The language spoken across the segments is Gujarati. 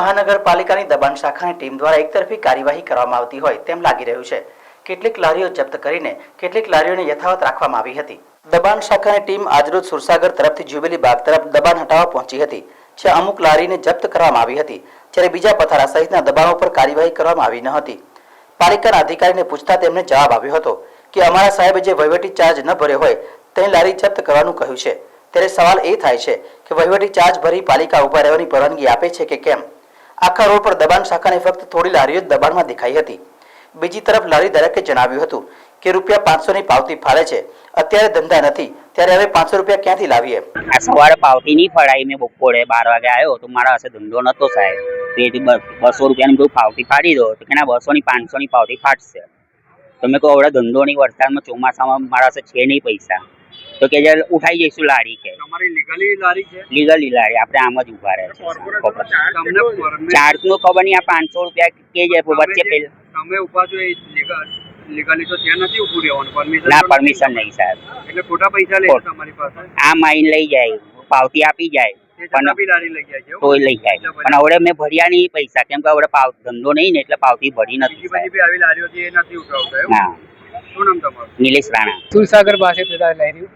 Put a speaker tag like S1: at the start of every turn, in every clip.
S1: મહાનગરપાલિકાની દબાણ શાખાની ટીમ દ્વારા એકતરફી કાર્યવાહી કરવામાં આવતી હોય તેમ લાગી રહ્યું છે. કેટલીક લારીઓ જપ્ત કરીને કેટલીક લારીઓને યથાવત રાખવામાં આવી હતી. દબાણ શાખાની ટીમ આજરોજ સુરસાગર તરફથી જુબેલી બાગ તરફ દબાણ હટાવવા પહોંચી હતી જ્યાં અમુક લારીને જપ્ત કરવામાં આવી હતી, જ્યારે બીજા પથારા સહિતના દબાણો પર કાર્યવાહી કરવામાં આવી ન હતી. પાલિકાના અધિકારીને પૂછતા તેમને જવાબ આવ્યો હતો કે, અમારા સાહેબે જે વહીવટી ચાર્જ ન ભર્યો હોય, તેની લારી જપ્ત કરવાનું કહ્યું છે. ત્યારે સવાલ એ થાય છે કે, વહીવટી ચાર્જ ભરી પાલિકા ઊભા રહેવાની પરવાનગી આપે છે કે કેમ? આખા રોડ પર દબાણ શાખાને ફક્ત થોડી લારીઓ જ દબાણમાં દેખાઈ હતી. બીજી તરફ લારી દરેકે જણાવ્યું હતું કે રૂપિયા પાંચસો ની પાવતી ફાળે છે. અત્યારે ધંધા નથી. ત્યારે હવે પાંચસો રૂપિયા ક્યાંથી લાવીએ?
S2: આ સવારે પાવતી નહીં ફળાઈ મેં બપોરે બાર વાગે આવ્યો તો મારા પાસે ધંધો નતો સાહેબ. તો બસો રૂપિયાની બધું પાવતી ફાડી દો. તો કે ના બસો ની પાંચસો ની પાવતી ફાટશે. તમે કહો હવે ધંધો નહીં વરસાદમાં ચોમાસામાં મારા પાસે છે નહીં પૈસા. તો કે ઉઠાઈ જઈશું લારી કે.
S3: લીગલી લારી છે?
S2: લીગલી લારી આપણે આમ જ ઊભા રહે છે. ચાર્જ નો ખબર નહીં આ પાંચસો રૂપિયા કે
S3: તમે
S2: વચ્ચે પેલા
S3: તમે ઊભા છો લીગલી તો ત્યાં નથી ઉભું રહેવાનું પરમિશન
S2: ના પરમિશન નહીં સાહેબ.
S3: એટલે ખોટા પૈસા લે તમારી પાસે.
S2: આ માઈન લઈ જાય પાવતી આપી જાય
S3: લઈ જાય
S2: તોય લઈ જાય. પણ હવે મેં ભર્યા નહીં પૈસા કેમ કે હવે પાવ ધંધો નહીં ને એટલે પાવતી ભરી નથી
S3: આવી લારીઓ ઉઠાવતા? શું નામ તમારું?
S2: નિલેશ રાણા.
S4: સુરસાગર પાસે લહેરી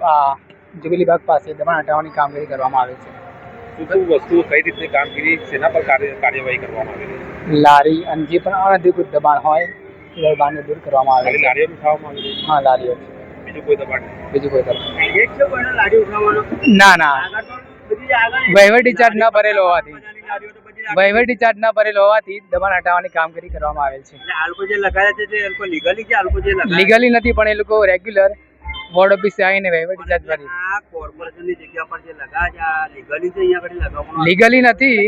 S4: જુબિલી બાગ પાસે દબાણ હટાવવાની કામગીરી કરવામાં આવે છે.
S5: શું વસ્તુઓ કઈ રીતની કામગીરી શેના પર કાર્યવાહી કરવામાં આવેલી
S4: લારી અને જે પણ અનધિકૃત દબાણ હોય એ દબાણને દૂર કરવામાં આવે છે.
S5: લારીઓ ઉઠાવવામાં આવે
S4: હા લારીઓ.
S5: બીજું કોઈ દબાણ
S4: બીજું કોઈ દબાણ ના ના વહીવટી ચાર્જ ન ભરેલો હોવાથી. વહીવટી ચાર્જ ના ભરેલ હોવાથી દબાણ હટાવવાની કામગીરી કરવામાં આવેલ છે.
S3: આ લોકો જે લગાડ્યા છે તે એ લોકો લીગલી કે આ લોકો જે લગાડ્યા
S4: લીગલી નથી પણ એ લોકો રેગ્યુલર વોર્ડ ઓફિસે આવીને વહીવટી ચાર્જ ભરી.
S3: આ કોર્પોરેશનની જગ્યા પર જે લગાવ્યા છે આ લીગલી છે અહીંયા આગળ લગાવવાનું
S4: લીગલી નથી.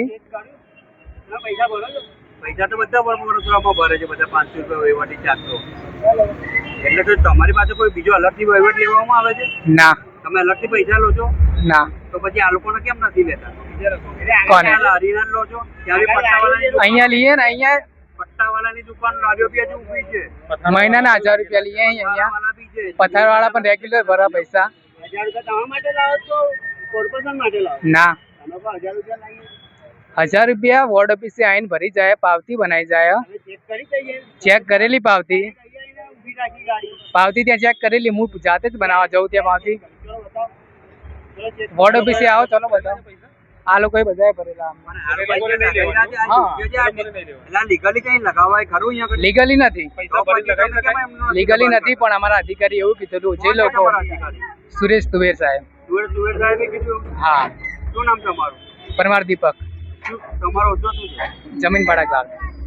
S3: ના, પૈસા ભરો છો? પૈસા તો બધા વડોદરામાં ભરે છે બધા પાંચસો રૂપિયા વહીવટી ચારસો એટલે તો તમારી પાસે કોઈ બીજો અલગથી વહીવટ લેવામાં આવે છે?
S4: ના.
S3: તમે અલગથી પૈસા લો છો?
S4: ના.
S3: તો પછી આ લોકોને કેમ નથી લેતા?
S4: કોને? અહીંયા લઈએ ને અહીંયા?
S3: છે.
S4: મહિનાના હજાર રૂપિયા લઈએ અહીંયા
S3: બી
S4: પણ રેગ્યુલર ભરા પૈસા.
S3: હજાર રૂપિયા તમારા માટે લાવો છો? કોર્પોરેશન માટે લાવો?
S4: ના.
S3: હજાર રૂપિયા
S4: વોર્ડ ઓફિસે આવીને ભરી જાય પાવતી બનાવી જાય
S3: ચેક કરી દઈએ
S4: ચેક કરેલી પાવતી? પાવતી ત્યાં ચેક કરેલી હું જાતે જ બનાવવા જાઉં ત્યાં પાવતી. વોર્ડ ઓફિસે આવો ચલો બતાવો. આ લોકોએ બધાએ ભરેલા? લીગલી નથી. લીગલી નથી પણ અમારા અધિકારી એવું કીધેલું જે લોકો સુરેશ તુવેર સાહેબ. હા.
S3: શું નામ તમારું?
S4: પરમાર દીપક.
S3: તમારો
S4: જમીન ભાડા ક્લાર્ક